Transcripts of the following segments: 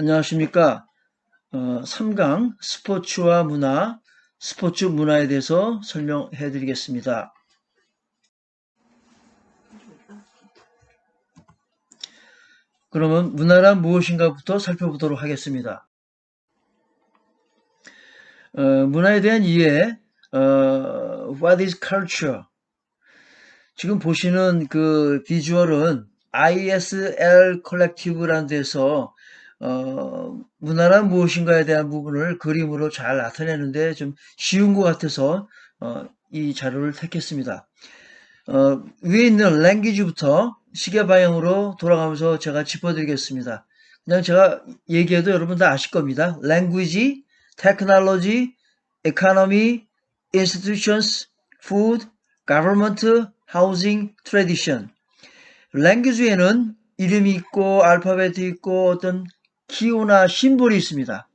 안녕하십니까. 어, 3강 스포츠와 문화, 스포츠 문화에 대해서 설명해 드리겠습니다. 그러면 문화란 무엇인가부터 살펴보도록 하겠습니다. 어, 문화에 대한 이해, 어, What is culture? 지금 보시는 그 비주얼은 ISL 컬렉티브라는 데서 어, 문화란 무엇인가에 대한 부분을 그림으로 잘 나타내는데 좀 쉬운 것 같아서 어, 이 자료를 택했습니다. 어, 위에 있는 랭귀지부터 시계 방향으로 돌아가면서 제가 짚어드리겠습니다. 그냥 제가 얘기해도 여러분 다 아실 겁니다. language, technology, economy, institutions, food, government, housing, tradition. language에는 이름이 있고 알파벳이 있고 어떤 기호나 심볼이 있습니다.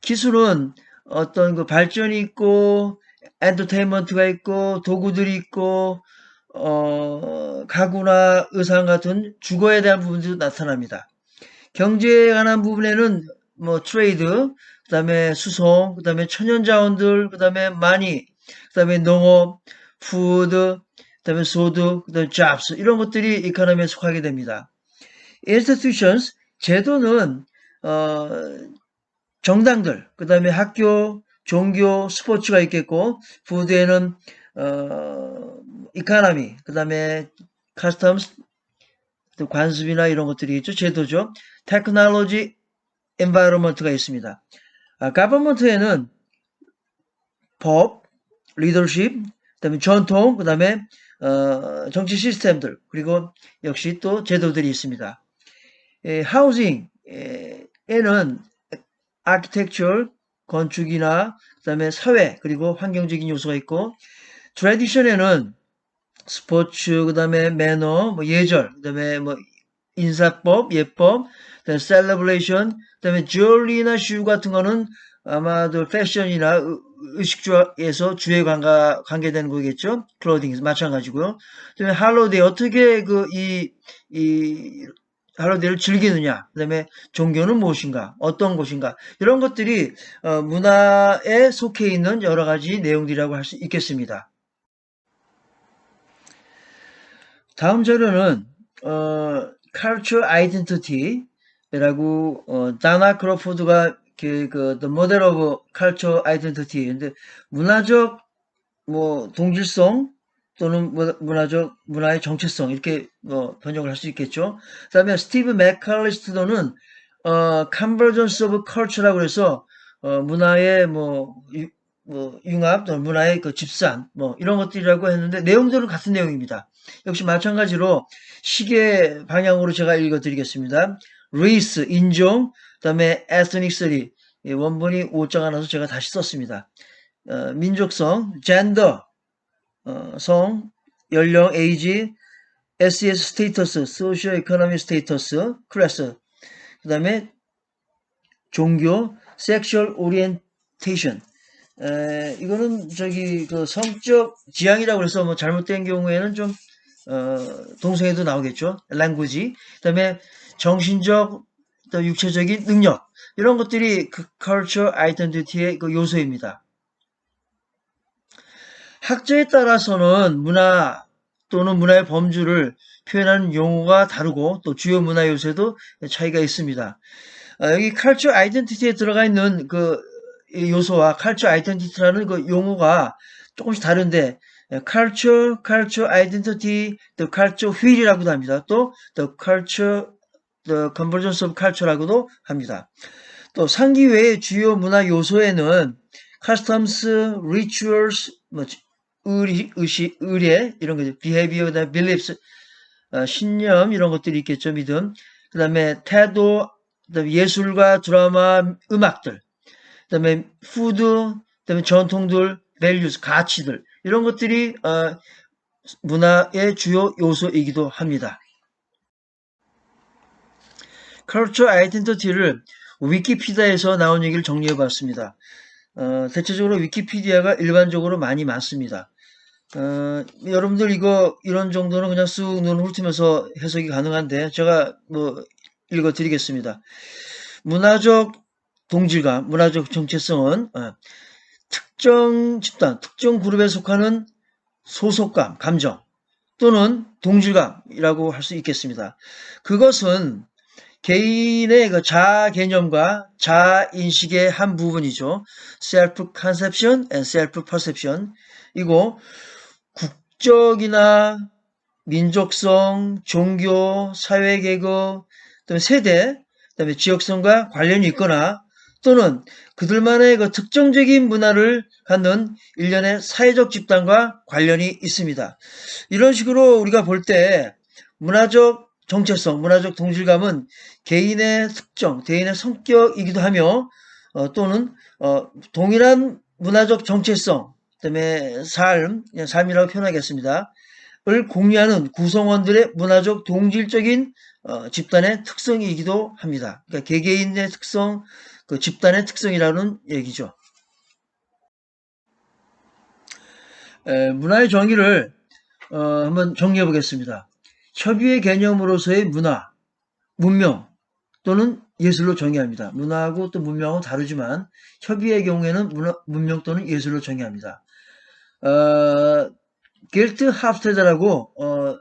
기술은 어떤 그 발전이 있고 엔터테인먼트가 있고 도구들이 있고 어, 가구나 의상 같은 주거에 대한 부분도 나타납니다. 경제에 관한 부분에는 뭐 트레이드, 그 다음에 수송, 그 다음에 천연자원들, 그 다음에 마니, 그 다음에 농업, 푸드, 그 다음에 소득, 그다음에 jobs 이런 것들이 이코노미에 속하게 됩니다. institutions 제도는 어, 정당들, 그 다음에 학교, 종교, 스포츠가 있겠고, 푸드에는, 어, 이카나미, 그 다음에 카스텀스, 관습이나 이런 것들이 있죠. 제도죠. 테크놀로지, 엔바이러먼트가 있습니다. 아, 가버먼트에는 법, 리더십, 그 다음에 전통, 그 다음에 어, 정치 시스템들, 그리고 역시 또 제도들이 있습니다. 에, 하우징, 에, 에는 아키텍처, 건축이나 그다음에 사회 그리고 환경적인 요소가 있고 트레디션에는 스포츠 그다음에 매너, 뭐 예절, 그다음에 뭐 인사법, 예법, 그다음에 셀러브레이션, 그다음에 주얼리나 슈 같은 거는 아마도 패션이나 의식주에서 주에 관가, 관계되는 거겠죠. 클로딩 마찬가지고요. 그다음에 할로데이 어떻게 그 이 이 할로데이를 즐기느냐, 그 다음에 종교는 무엇인가, 어떤 것인가, 이런 것들이 어, 문화에 속해 있는 여러 가지 내용들이라고 할 수 있겠습니다. 다음 자료는 어, Culture Identity라고 어, 다나 크로포드가 그, 그 The Model of Culture Identity, 근데 문화적 뭐 동질성 또는 문화적 문화의 정체성 이렇게 뭐 번역을 할 수 있겠죠. 그다음에 스티브 맥칼리스트도는 어 Convergence of Culture라고 해서 어 문화의 뭐, 유, 뭐 융합 또는 문화의 그 집산 뭐 이런 것들이라고 했는데 내용들은 같은 내용입니다. 역시 마찬가지로 시계 방향으로 제가 읽어드리겠습니다. race 인종 그다음에 ethnicity 원본이 오자가 나서 제가 다시 썼습니다. 어, 민족성 gender 어, 성, 연령, 에이지, SES 스테이터스, 소시오 이코노미 스테이터스, 클래스, 그 다음에 종교, 섹슈얼 오리엔테이션. 에, 이거는 저기 그 성적 지향이라고 해서 뭐 잘못된 경우에는 좀 어, 동성애도 나오겠죠. 랭구지. 그다음에 정신적 또 육체적인 능력 이런 것들이 그 culture identity의 그 요소입니다. 학자에 따라서는 문화 또는 문화의 범주를 표현하는 용어가 다르고 또 주요 문화 요소에도 차이가 있습니다. 아, 여기 칼처 아이덴티티에 들어가 있는 그 요소와 칼처 아이덴티티라는 그 용어가 조금씩 다른데 culture, culture identity, the culture wheel이라고도 합니다. 또 the culture, the convergence of culture라고도 합니다. 또 상기 외의 주요 문화 요소에는 customs, rituals, 뭐 의리, 의식, 의례 이런 거죠. behavior, beliefs, 어, 신념 이런 것들이 있겠죠. 믿음. 그 다음에 태도, 그다음에 예술과 드라마, 음악들, 그 다음에 푸드, 그 다음에 전통들, values, 가치들 이런 것들이 어, 문화의 주요 요소이기도 합니다. culture identity를 위키피디아에서 나온 얘기를 정리해 봤습니다. 어, 대체적으로 위키피디아가 일반적으로 많이 많습니다. 어, 여러분들 이거 이런 정도는 그냥 쑥 눈을 훑으면서 해석이 가능한데 제가 뭐 읽어 드리겠습니다. 문화적 동질감, 문화적 정체성은 어, 특정 집단, 특정 그룹에 속하는 소속감, 감정 또는 동질감이라고 할 수 있겠습니다. 그것은 개인의 그 자아 개념과 자아 인식의 한 부분이죠. self conception and self perception. 이고 국적이나 민족성, 종교, 사회계급, 세대, 그다음에 지역성과 관련이 있거나 또는 그들만의 그 특정적인 문화를 갖는 일련의 사회적 집단과 관련이 있습니다. 이런 식으로 우리가 볼 때 문화적 정체성, 문화적 동질감은 개인의 특정, 개인의 성격이기도 하며 어, 또는 어, 동일한 문화적 정체성, 그다음에 삶, 삶이라고 표현하겠습니다. 을 공유하는 구성원들의 문화적 동질적인 어, 집단의 특성이기도 합니다. 그러니까 개개인의 특성, 그 집단의 특성이라는 얘기죠. 에, 문화의 정의를 어, 한번 정리해 보겠습니다. 협의의 개념으로서의 문화, 문명 또는 예술로 정의합니다. 문화하고 또 문명하고 다르지만 협의의 경우에는 문화, 문명 또는 예술로 정의합니다. 어, 겔트 하프테드라고 어,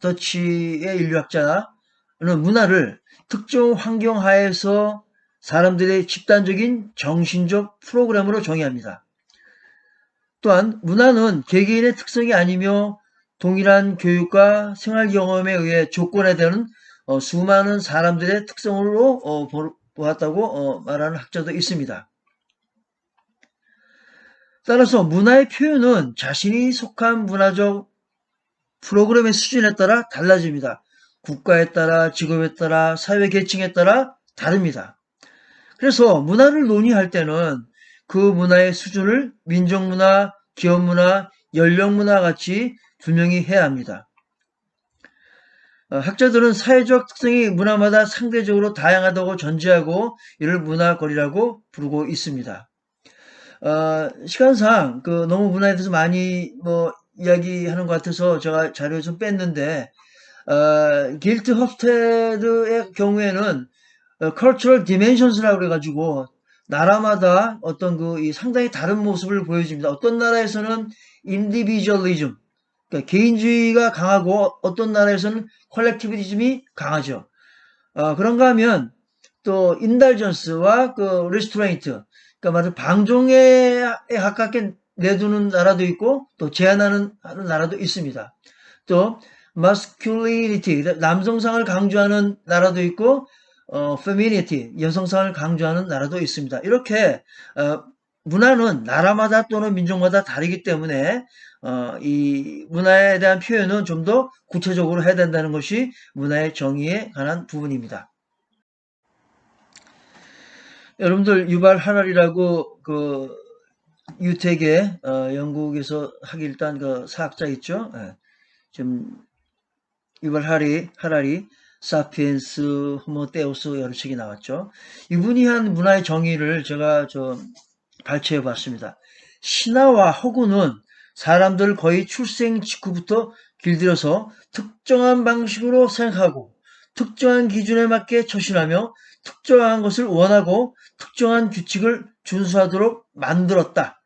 더치의 인류학자는 문화를 특정 환경 하에서 사람들의 집단적인 정신적 프로그램으로 정의합니다. 또한 문화는 개개인의 특성이 아니며 동일한 교육과 생활 경험에 의해 조건에 되는 어, 수많은 사람들의 특성으로 어, 보았다고 어, 말하는 학자도 있습니다. 따라서 문화의 표현은 자신이 속한 문화적 프로그램의 수준에 따라 달라집니다. 국가에 따라, 직업에 따라, 사회 계층에 따라 다릅니다. 그래서 문화를 논의할 때는 그 문화의 수준을 민족문화, 기업문화, 연령문화 같이 분명히 해야 합니다. 어, 학자들은 사회적 특성이 문화마다 상대적으로 다양하다고 전제하고 이를 문화거리라고 부르고 있습니다. 어, 시간상 그 너무 문화에 대해서 많이 뭐 이야기하는 것 같아서 제가 자료 좀 뺐는데 어, 길트 허프테드의 경우에는 어, cultural dimensions라고 그래가지고 나라마다 어떤 그 상당히 다른 모습을 보여줍니다. 어떤 나라에서는 individualism, 그러니까 개인주의가 강하고 어떤 나라에서는 컬렉티비즘이 강하죠. 어, 그런가 하면 또 인달전스와 그 리스트레인트, 그러니까 말은 방종에 가깝게 내두는 나라도 있고 또 제한하는 나라도 있습니다. 또 masculinity, 남성상을 강조하는 나라도 있고 어, femininity, 여성상을 강조하는 나라도 있습니다. 이렇게 어, 문화는 나라마다 또는 민족마다 다르기 때문에 어, 이 문화에 대한 표현은 좀 더 구체적으로 해야 된다는 것이 문화의 정의에 관한 부분입니다. 여러분들 유발 하랄이라고 그 유택의 어, 영국에서 하기 일단 그 사학자 있죠. 예. 지금 유발 하리 하랄이 사피엔스, 호모테우스 여러 책이 나왔죠. 이분이 한 문화의 정의를 제가 좀 발췌해 봤습니다. 신화와 허구는 사람들 거의 출생 직후부터 길들여서 특정한 방식으로 생각하고 특정한 기준에 맞게 처신하며 특정한 것을 원하고 특정한 규칙을 준수하도록 만들었다.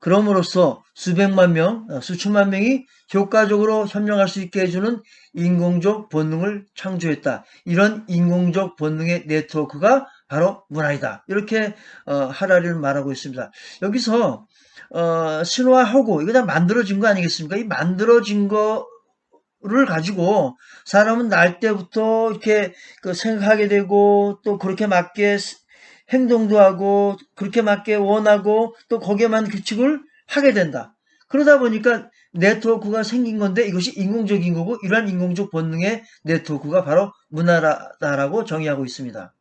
그럼으로써 수백만 명, 어, 수천만 명이 효과적으로 협력할 수 있게 해주는 인공적 본능을 창조했다. 이런 인공적 본능의 네트워크가 바로 문화이다. 이렇게 어, 하라리는 말하고 있습니다. 여기서 어, 신화하고 이거 다 만들어진 거 아니겠습니까? 이 만들어진 거 를 가지고 사람은 날 때부터 이렇게 그 생각하게 되고 또 그렇게 맞게 행동도 하고 그렇게 맞게 원하고 또 거기에만 규칙을 하게 된다. 그러다 보니까 네트워크가 생긴 건데 이것이 인공적인 거고 이러한 인공적 본능의 네트워크가 바로 문화다라고 정의하고 있습니다.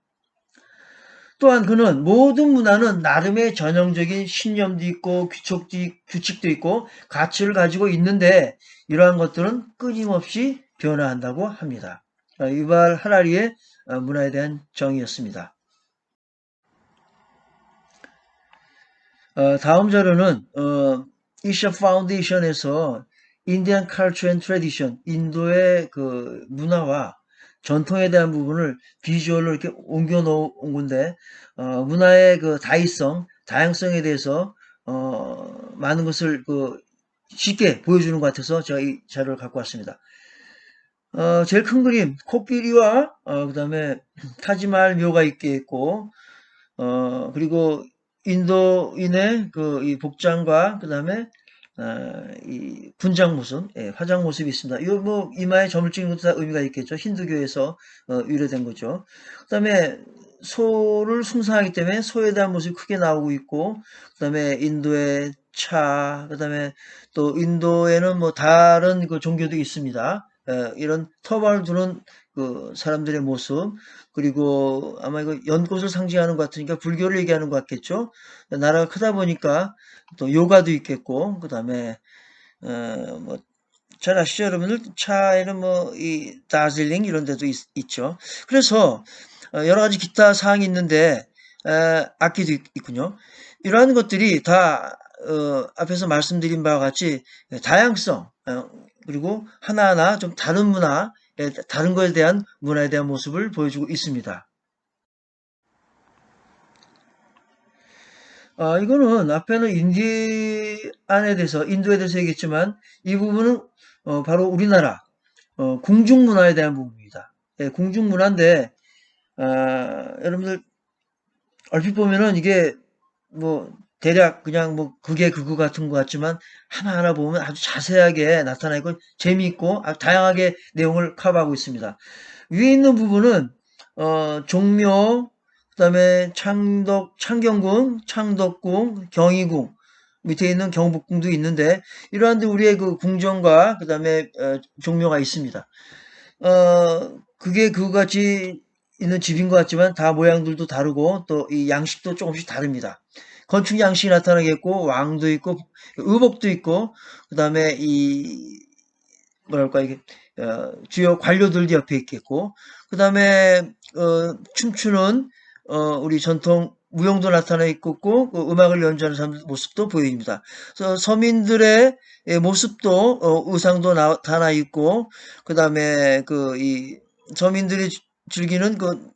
또한 그는 모든 문화는 나름의 전형적인 신념도 있고 규칙도 있고 가치를 가지고 있는데 이러한 것들은 끊임없이 변화한다고 합니다. 유발 하라리의 문화에 대한 정의였습니다. 어, 다음 자료는 어, 이샤 파운데이션에서 인디안 칼처 앤 트레디션 인도의 그 문화와 전통에 대한 부분을 비주얼로 이렇게 옮겨 놓은 건데 어, 문화의 그 다이성, 다양성에 대해서 어, 많은 것을 그 쉽게 보여주는 것 같아서 제가 이 자료를 갖고 왔습니다. 어, 제일 큰 그림 코끼리와 어, 그 다음에 타지말 묘가 있게 있고 어, 그리고 인도인의 그이 복장과 그 다음에 어, 이 분장 모습, 예, 화장 모습이 있습니다. 이거 뭐 이마에 점을 찍는 것도 다 의미가 있겠죠. 힌두교에서 어, 유래된 거죠. 그 다음에 소를 숭상하기 때문에 소에 대한 모습이 크게 나오고 있고, 그 다음에 인도의 차, 그 다음에 또 인도에는 뭐 다른 그 종교도 있습니다. 에, 이런 터반을 두는 그 사람들의 모습, 그리고 아마 이거 연꽃을 상징하는 것 같으니까 불교를 얘기하는 것 같겠죠. 나라가 크다 보니까 또 요가도 있겠고, 그 다음에, 어, 뭐, 잘 아시죠, 여러분들? 차에는 뭐, 이, 다즐링 이런 데도 있, 죠 그래서, 어, 여러 가지 기타 사항이 있는데, 에, 악기도 있, 군요 이러한 것들이 다, 어, 앞에서 말씀드린 바와 같이 다양성, 어, 그리고 하나하나 좀 다른 문화, 다른 것에 대한 문화에 대한 모습을 보여주고 있습니다. 아, 이거는 앞에는 인디안에 대해서, 인도에 대해서 얘기했지만, 이 부분은, 어, 바로 우리나라, 어, 궁중문화에 대한 부분입니다. 예, 궁중문화인데, 아, 여러분들, 얼핏 보면은 이게, 뭐, 대략 그냥 뭐, 그게 그거 같은 것 같지만, 하나하나 보면 아주 자세하게 나타나 있고, 재미있고, 다양하게 내용을 커버하고 있습니다. 위에 있는 부분은, 어, 종묘, 그 다음에 창덕 창경궁, 창덕궁, 경희궁 밑에 있는 경복궁도 있는데 이러한데 우리의 그 궁전과 그 다음에 어, 종묘가 있습니다. 어 그게 그같이 있는 집인 것 같지만 다 모양들도 다르고 또 이 양식도 조금씩 다릅니다. 건축 양식이 나타나겠고 왕도 있고 의복도 있고 그 다음에 이 뭐랄까 이게 어, 주요 관료들도 옆에 있겠고 그 다음에 어, 춤추는 어, 우리 전통 무용도 나타나 있고 그 음악을 연주하는 사람들 모습도 보입니다. 그래서 서민들의 예, 모습도 어, 의상도 나타나 있고 그 다음에 그 이 서민들이 즐기는 그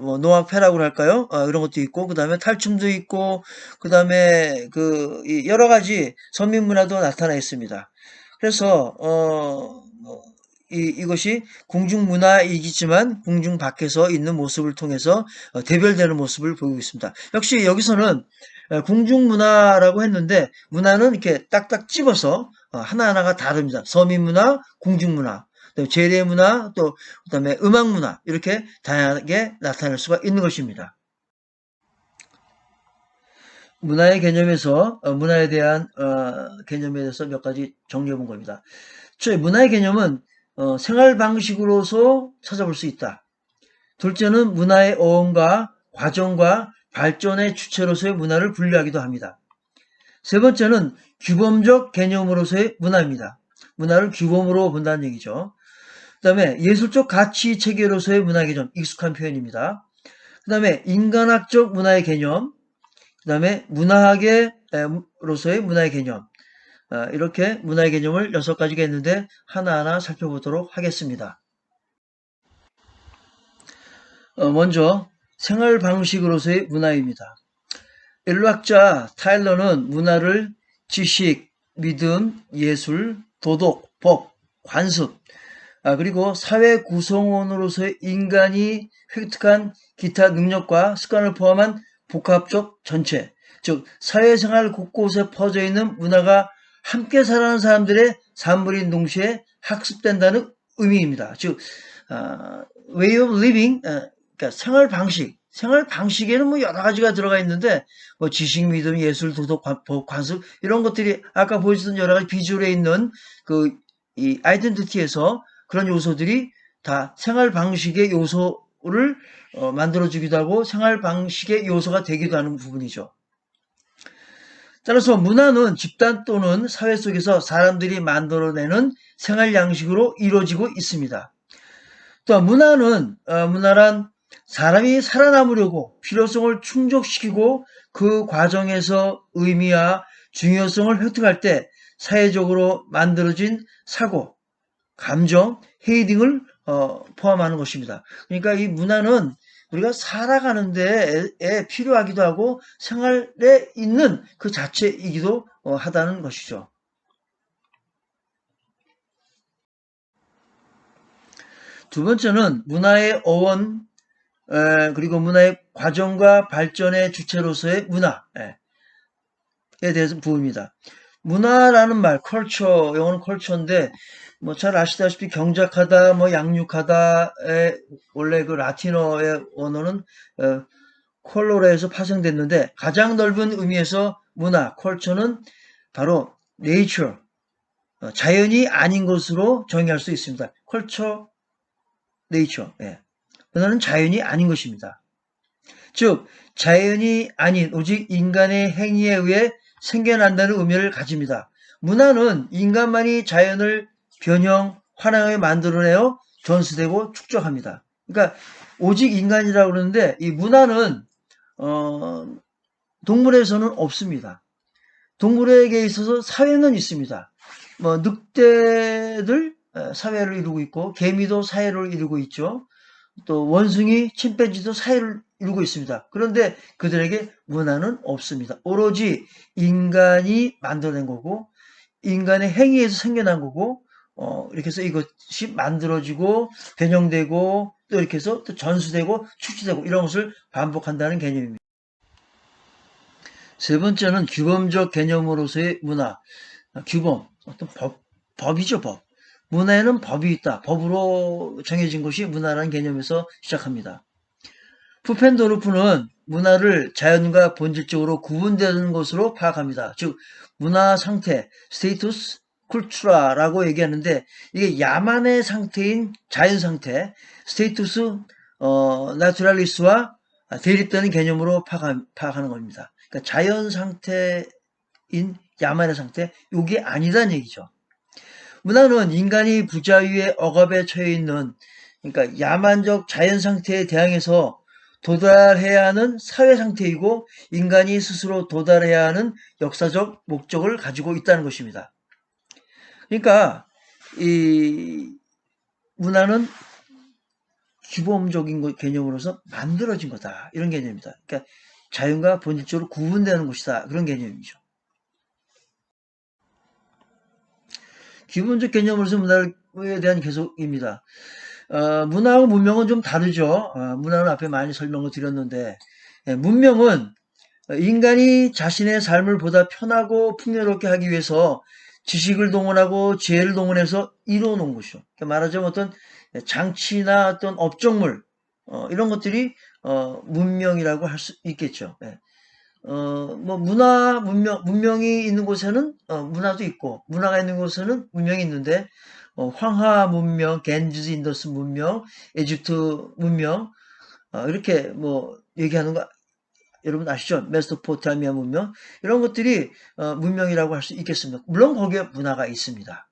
뭐 노악패라고 할까요? 아, 이런 것도 있고 그 다음에 탈춤도 있고 그 다음에 그 여러 가지 서민 문화도 나타나 있습니다. 그래서 어, 뭐 이, 이것이 궁중 문화이기지만 궁중 밖에서 있는 모습을 통해서 어, 대별되는 모습을 보이고 있습니다. 역시 여기서는 어, 궁중 문화라고 했는데 문화는 이렇게 딱딱 집어서 어, 하나하나가 다릅니다. 서민 문화, 궁중 문화, 재래 문화, 또 그다음에 음악 문화 이렇게 다양하게 나타낼 수가 있는 것입니다. 문화의 개념에서 문화에 대한 개념에 대해서 몇 가지 정리해 본 겁니다. 저희 문화의 개념은 어, 생활 방식으로서 찾아볼 수 있다. 둘째는 문화의 어원과 과정과 발전의 주체로서의 문화를 분류하기도 합니다. 세 번째는 규범적 개념으로서의 문화입니다. 문화를 규범으로 본다는 얘기죠. 그 다음에 예술적 가치 체계로서의 문화 개념, 익숙한 표현입니다. 그 다음에 인간학적 문화의 개념, 그 다음에 문화학의로서의 문화의 개념, 어, 이렇게 문화의 개념을 여섯 가지가 있는데 하나하나 살펴보도록 하겠습니다. 어, 먼저 생활 방식으로서의 문화입니다. 인류학자 타일러는 문화를 지식, 믿음, 예술, 도덕, 법, 관습, 아, 그리고 사회 구성원으로서의 인간이 획득한 기타 능력과 습관을 포함한 복합적 전체, 즉 사회생활 곳곳에 퍼져 있는 문화가 함께 살아가는 사람들의 산물인 동시에 학습된다는 의미입니다. 즉 어, way of living, 어, 그러니까 생활 방식, 생활 방식에는 뭐 여러 가지가 들어가 있는데 뭐 지식, 믿음, 예술, 도덕, 법, 관습 이런 것들이 아까 보여주던 여러 가지 비주얼에 있는 그 이 아이덴티티에서 그런 요소들이 다 생활 방식의 요소를 어, 만들어주기도 하고 생활 방식의 요소가 되기도 하는 부분이죠. 따라서 문화는 집단 또는 사회 속에서 사람들이 만들어내는 생활 양식으로 이루어지고 있습니다. 또 문화는 어, 문화란 사람이 살아남으려고 필요성을 충족시키고 그 과정에서 의미와 중요성을 획득할 때 사회적으로 만들어진 사고, 감정, 헤이 등을 어, 포함하는 것입니다. 그러니까 이 문화는 우리가 살아가는 데에 필요하기도 하고 생활에 있는 그 자체이기도 어, 하다는 것이죠. 두 번째는 문화의 어원 그리고 문화의 과정과 발전의 주체로서의 문화에 대해서 부릅니다. 문화라는 말, 컬처, 영어는 컬처인데 뭐 잘 아시다시피 경작하다, 뭐 양육하다의 원래 그 라틴어의 언어는 어, 콜로라에서 파생됐는데 가장 넓은 의미에서 문화, 컬처는 바로 nature, 어, 자연이 아닌 것으로 정의할 수 있습니다. 컬처, nature. 예. 문화는 자연이 아닌 것입니다. 즉 자연이 아닌 오직 인간의 행위에 의해 생겨난다는 의미를 가집니다. 문화는 인간만이 자연을 변형, 환영하게 만들어내어 전수되고 축적합니다. 그러니까 오직 인간이라고 그러는데 이 문화는 어, 동물에서는 없습니다. 동물에게 있어서 사회는 있습니다. 뭐 늑대들 사회를 이루고 있고 개미도 사회를 이루고 있죠. 또 원숭이, 침팬지도 사회를 이루고 있습니다. 그런데 그들에게 문화는 없습니다. 오로지 인간이 만들어낸 거고 인간의 행위에서 생겨난 거고 어, 이렇게 해서 이것이 만들어지고 변형되고 또 이렇게 해서 또 전수되고 축소되고 이런 것을 반복한다는 개념입니다. 세 번째는 규범적 개념으로서의 문화. 규범, 어떤 법, 법이죠, 법. 문화에는 법이 있다. 법으로 정해진 것이 문화라는 개념에서 시작합니다. 푸펜도르프는 문화를 자연과 본질적으로 구분되는 것으로 파악합니다. 즉 문화 상태, 스테이투스, 쿨트라라고 얘기하는데 이게 야만의 상태인 자연 상태, 스테이투스 어, 나투랄리스와 대립되는 개념으로 파악, 하는 겁니다. 그러니까 자연 상태인 야만의 상태, 이게 아니다는 얘기죠. 문화는 인간이 부자유의 억압에 처해 있는 그러니까 야만적 자연 상태에 대항해서 도달해야 하는 사회 상태이고 인간이 스스로 도달해야 하는 역사적 목적을 가지고 있다는 것입니다. 그러니까 이 문화는 규범적인 개념으로서 만들어진 거다 이런 개념입니다. 그러니까 자연과 본질적으로 구분되는 것이다 그런 개념이죠. 기본적 개념으로서 문화에 대한 계속입니다. 어, 문화하고 문명은 좀 다르죠. 어, 문화는 앞에 많이 설명을 드렸는데 예, 문명은 인간이 자신의 삶을 보다 편하고 풍요롭게 하기 위해서 지식을 동원하고 지혜를 동원해서 이루어 놓은 것이죠. 그러니까 말하자면 어떤 장치나 어떤 업종물 어, 이런 것들이 어, 문명이라고 할 수 있겠죠. 예. 어, 뭐 문화 문명 문명이 있는 곳에는 어, 문화도 있고 문화가 있는 곳에는 문명이 있는데 어, 황하 문명, 겐지스 인더스 문명, 에집트 문명 어, 이렇게 뭐 얘기하는 거 여러분 아시죠? 메소포타미아 문명 이런 것들이 어, 문명이라고 할 수 있겠습니다. 물론 거기에 문화가 있습니다.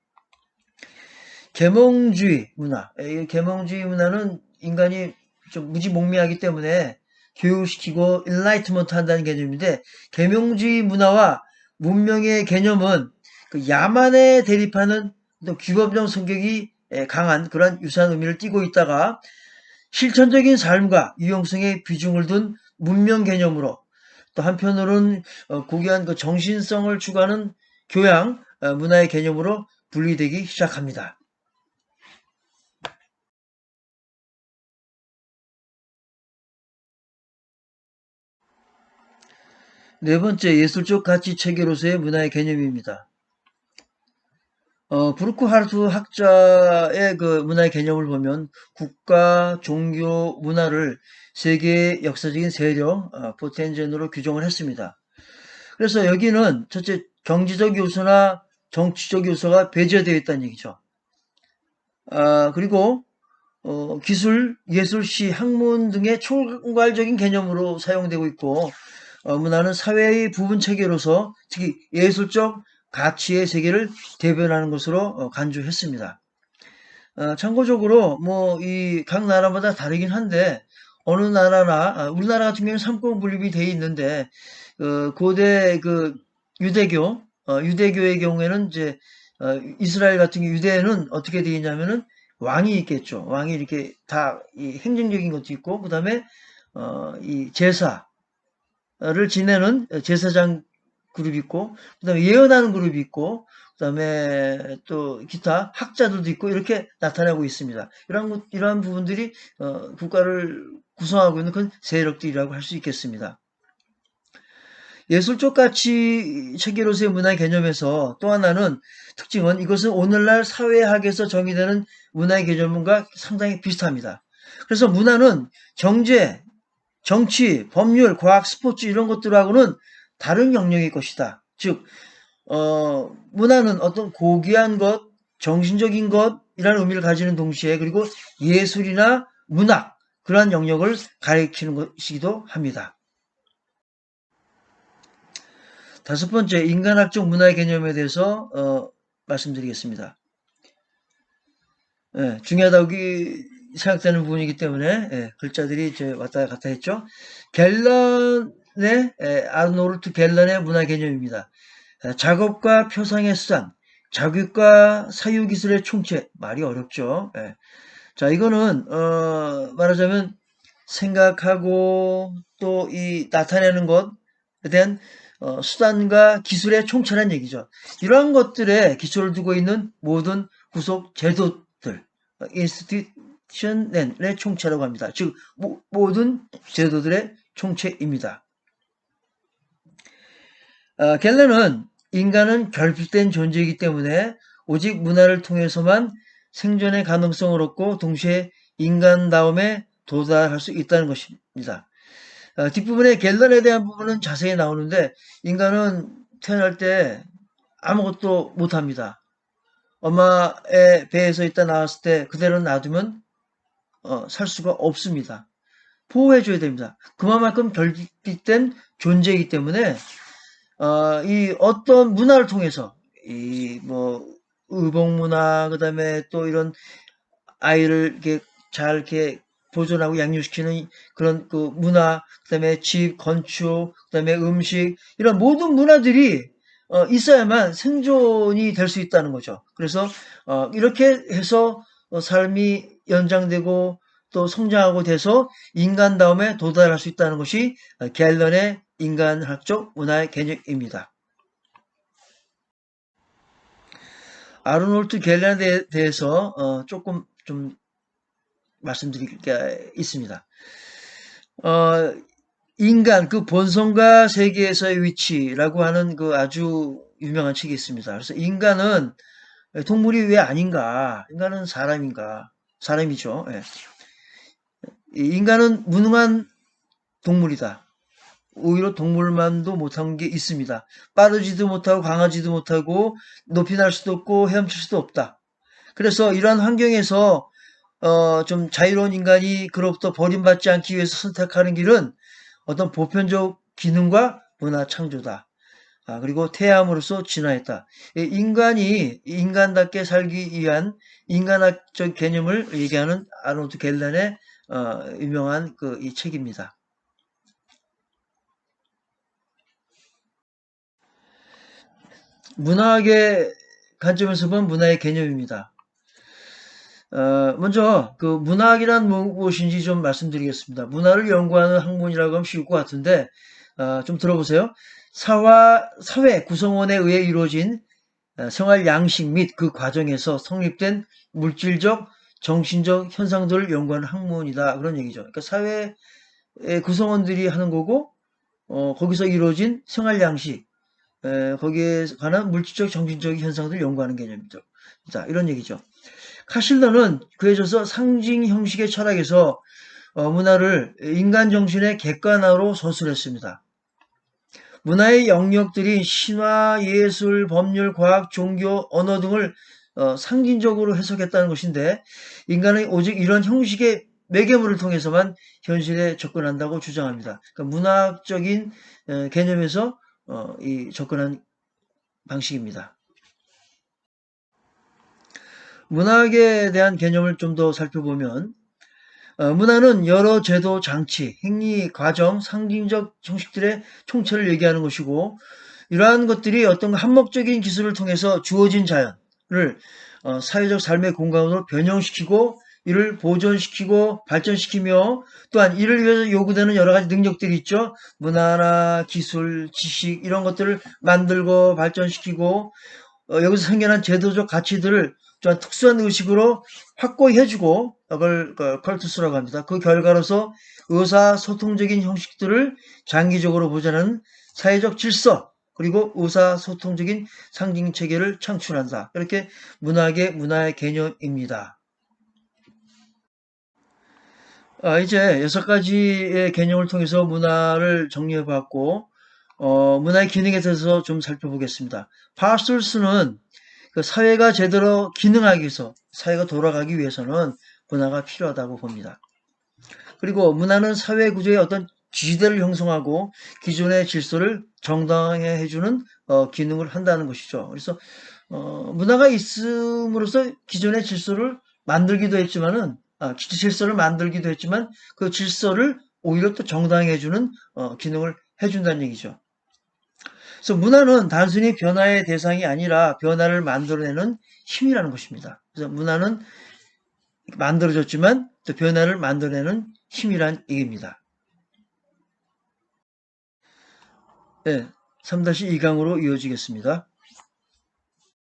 계몽주의 문화, 계몽주의 문화는 인간이 좀 무지몽매하기 때문에 교육시키고 인라이트먼트 한다는 개념인데 계명주의 문화와 문명의 개념은 그 야만에 대립하는 또 규범적 성격이 강한 그런 유사한 의미를 띠고 있다가 실천적인 삶과 유용성에 비중을 둔 문명 개념으로 또 한편으로는 어, 고귀한 그 정신성을 추구하는 교양 어, 문화의 개념으로 분리되기 시작합니다. 네 번째 예술적 가치 체계로서의 문화의 개념입니다. 어, 브루크 하르트 학자의 그 문화의 개념을 보면 국가, 종교, 문화를 세계의 역사적인 세력, 어, 포텐젠으로 규정을 했습니다. 그래서 여기는 첫째 경제적 요소나 정치적 요소가 배제되어 있다는 얘기죠. 아, 그리고 어, 기술, 예술, 시, 학문 등의 총괄적인 개념으로 사용되고 있고 어, 문화는 사회의 부분 체계로서 특히 예술적 가치의 세계를 대변하는 것으로 어, 간주했습니다. 어, 참고적으로 뭐 이 각 나라마다 다르긴 한데 어느 나라나 우리나라 같은 경우는 삼권 분립이 돼 있는데 고대 그 유대교 유대교의 경우에는 이제 이스라엘 같은 경우 유대는 어떻게 되어 있냐면은 왕이 있겠죠. 왕이 이렇게 다이 행정적인 것도 있고 그 다음에 어, 이 제사를 지내는 제사장 그룹이 있고 그다음에 예언하는 그룹이 있고 그다음에 또 기타 학자들도 있고 이렇게 나타나고 있습니다. 이런 것- 이러한 부분들이 어, 국가를 구성하고 있는 그 세력들이라고 할 수 있겠습니다. 예술적 가치 체계로서의 문화 개념에서 또 하나는 특징은 이것은 오늘날 사회학에서 정의되는 문화의 개념과 상당히 비슷합니다. 그래서 문화는 경제, 정치, 법률, 과학, 스포츠 이런 것들하고는 다른 영역의 것이다. 즉, 어, 문화는 어떤 고귀한 것, 정신적인 것이라는 의미를 가지는 동시에 그리고 예술이나 문학 그러한 영역을 가리키는 것이기도 합니다. 다섯 번째 인간학적 문화의 개념에 대해서 어, 말씀드리겠습니다. 예, 중요하다고 생각되는 부분이기 때문에 예, 글자들이 이제 왔다 갔다 했죠. 갤런 의 예, 아르노르트 갤런의 문화 개념입니다. 예, 작업과 표상의 수단, 자극과 사유기술의 총체 말이 어렵죠. 예. 자 이거는 어, 말하자면 생각하고 또 이 나타내는 것에 대한 어, 수단과 기술의 총체란 얘기죠. 이러한 것들에 기초를 두고 있는 모든 구속 제도들, 인스티튜션의 총체라고 합니다. 즉 모, 모든 제도들의 총체입니다. 어, 갤러는 인간은 결핍된 존재이기 때문에 오직 문화를 통해서만 생존의 가능성을 얻고 동시에 인간다움에 도달할 수 있다는 것입니다. 어, 뒷부분에 갤런에 대한 부분은 자세히 나오는데 인간은 태어날 때 아무것도 못합니다. 엄마의 배에서 있다 나왔을 때 그대로 놔두면 어, 살 수가 없습니다. 보호해줘야 됩니다. 그만큼 결핍된 존재이기 때문에 어, 이 어떤 문화를 통해서 이 뭐 의복 문화 그다음에 또 이런 아이를 이렇게 잘 이렇게 보존하고 양육시키는 그런 그 문화, 그다음에 집, 건축, 그다음에 음식 이런 모든 문화들이 어, 있어야만 생존이 될 수 있다는 거죠. 그래서 어, 이렇게 해서 어, 삶이 연장되고 또 성장하고 돼서 인간다움에 도달할 수 있다는 것이 어, 갤런의 인간학적 문화의 개념입니다. 아르놀트 갤런에 대해서 어, 조금 좀 말씀드릴 게 있습니다. 어, 인간 그 본성과 세계에서의 위치라고 하는 그 아주 유명한 책이 있습니다. 그래서 인간은 동물이 왜 아닌가? 인간은 사람인가? 사람이죠. 예. 인간은 무능한 동물이다. 오히려 동물만도 못한 게 있습니다. 빠르지도 못하고 강하지도 못하고 높이 날 수도 없고 헤엄칠 수도 없다. 그래서 이러한 환경에서 어, 좀 자유로운 인간이 그로부터 버림받지 않기 위해서 선택하는 길은 어떤 보편적 기능과 문화 창조다. 아, 그리고 태함으로써 진화했다. 인간이 인간답게 살기 위한 인간학적 개념을 얘기하는 아노트 갤란의 어, 유명한 그 이 책입니다. 문화학의 관점에서 본 문화의 개념입니다. 어, 먼저 그 문학이란 무엇인지 좀 말씀드리겠습니다. 문화를 연구하는 학문이라고 하면 쉬울 것 같은데 어, 좀 들어보세요. 사와, 사회 구성원에 의해 이루어진 어, 생활 양식 및 그 과정에서 성립된 물질적, 정신적 현상들을 연구하는 학문이다. 그런 얘기죠. 그러니까 사회의 구성원들이 하는 거고 어, 거기서 이루어진 생활 양식, 에, 거기에 관한 물질적, 정신적 현상들을 연구하는 개념이죠. 자, 이런 얘기죠. 카실러는 그에 져서 상징 형식의 철학에서 어, 문화를 인간 정신의 객관화로 서술했습니다. 문화의 영역들이 신화, 예술, 법률, 과학, 종교, 언어 등을 어, 상징적으로 해석했다는 것인데 인간은 오직 이런 형식의 매개물을 통해서만 현실에 접근한다고 주장합니다. 그러니까 문학적인 에, 개념에서 어, 이 접근한 방식입니다. 문학에 대한 개념을 좀 더 살펴보면 어, 문화는 여러 제도, 장치, 행위, 과정, 상징적 형식들의 총체를 얘기하는 것이고 이러한 것들이 어떤 한목적인 기술을 통해서 주어진 자연을 어, 사회적 삶의 공간으로 변형시키고 이를 보존시키고 발전시키며 또한 이를 위해서 요구되는 여러 가지 능력들이 있죠. 문화나 기술, 지식 이런 것들을 만들고 발전시키고 어, 여기서 생겨난 제도적 가치들을 또한 특수한 의식으로 확고히 해주고 그걸 그 컬투스라고 합니다. 그 결과로서 의사소통적인 형식들을 장기적으로 보존하는 사회적 질서 그리고 의사소통적인 상징 체계를 창출한다. 이렇게 문학의 문화의 개념입니다. 아, 이제 여섯 가지의 개념을 통해서 문화를 정리해 봤고 어, 문화의 기능에 대해서 좀 살펴보겠습니다. 파스툴스는 그 사회가 제대로 기능하기 위해서 사회가 돌아가기 위해서는 문화가 필요하다고 봅니다. 그리고 문화는 사회 구조의 어떤 지대를 형성하고 기존의 질서를 정당하게 해주는 어, 기능을 한다는 것이죠. 그래서 어, 문화가 있음으로써 기존의 질서를 만들기도 했지만은 아, 질서를 만들기도 했지만 그 질서를 오히려 또 정당하게 해주는 어, 기능을 해준다는 얘기죠. 그래서 문화는 단순히 변화의 대상이 아니라 변화를 만들어내는 힘이라는 것입니다. 그래서 문화는 만들어졌지만 또 변화를 만들어내는 힘이란 얘기입니다. 네, 3-2강으로 이어지겠습니다.